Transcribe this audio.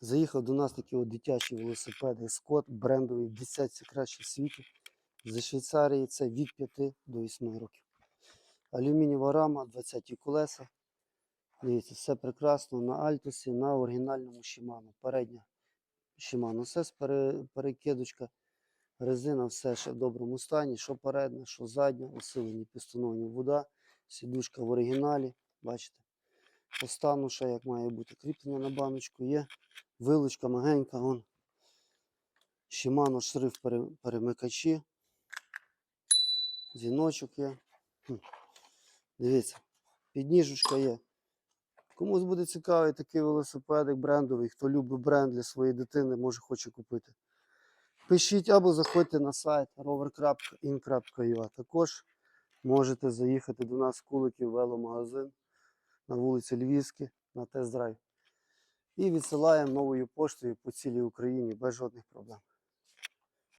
Заїхав до нас такий от дитячий велосипед Скот, брендовий, в десятці краще в світі. Зі Швейцарії це від 5 до 8 років. Алюмінієва рама, 20 колеса. Дивіться, все прекрасно на Альтосі, на оригінальному Shimano. Передня Shimano. Пере- перекидочка. Резина все ще в доброму стані, що передня, що задня, усилені пістоновані вода, сідушка в оригіналі, бачите. По ще як має бути кріплення на баночку є. Вилочка магенька, вон. Shimano шрифт перемикачі. Дзвіночок є. Дивіться, підніжечка є. Комусь буде цікавий такий велосипедик брендовий, хто любить бренд для своєї дитини, може хоче купити. Пишіть або заходьте на сайт rover.in.ua. Також можете заїхати до нас в Куликів веломагазин на вулиці Львівській на тест-драйв. І відсилаємо новою поштою по цілій Україні без жодних проблем.